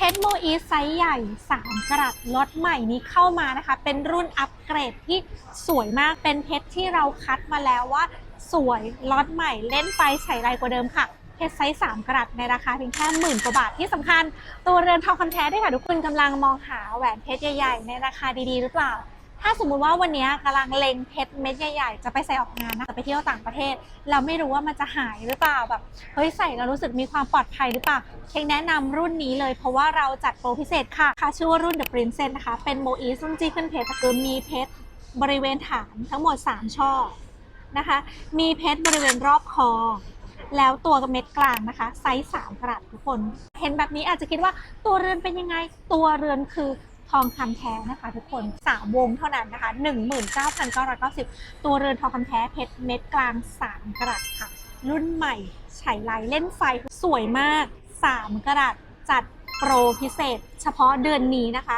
เพชรโมอีไซส์ใหญ่ 3 กรัตล็อตใหม่นี้เข้ามานะคะ เป็นรุ่นอัปเกรดที่สวยมากเป็นเพชรที่เราคัดมาแล้วว่า สวยล็อตใหม่เล่นไฟใส่ไรกว่าเดิมค่ะเพชรไซส์3กรัตในราคาเพียงแค่หมื่นกว่าบาทที่สำคัญ ตัวเรือนทองคำแท้ด้วยค่ะ ทุกคนกำลังมองหาแหวนเพชรใหญ่ๆ ในราคาดีๆ หรือเปล่า ถ้าสมมุติว่าวันนี้กำลังเล็งเพชรเม็ดใหญ่ๆ จะไปใส่ออกงานนะจะไปเที่ยวต่างประเทศ เราไม่รู้ว่ามันจะหายหรือเปล่าแบบเฮ้ยใส่แล้วรู้สึกมีความปลอดภัยหรือเปล่าเค้งแนะนำรุ่นนี้เลยเพราะว่าเราจัดโปรพิเศษค่ะค่ะชื่อว่ารุ่น The Princess นะคะ เป็นโมอีรุ่นจีขึ้นเพชรคือมีเพชรบริเวณฐานทั้งหมด 3 ช่อนะคะ มีเพชรบริเวณรอบคอแล้วตัวเม็ดกลางนะคะ ไซส์3กรัตทุกคน เห็นแบบนี้อาจจะคิดว่าตัวเรือนเป็นยังไง ตัวเรือนคือ ทองคำแท้นะคะทุกคน3วงเท่านั้นนะคะ 19,990 ตัวเรือนทองคำแท้เพชรเม็ดกลาง 3กรัตค่ะ รุ่นใหม่ฉายไลเล่นไฟสวยมาก 3กรัตจัดโปรพิเศษ เฉพาะเดือนนี้นะคะ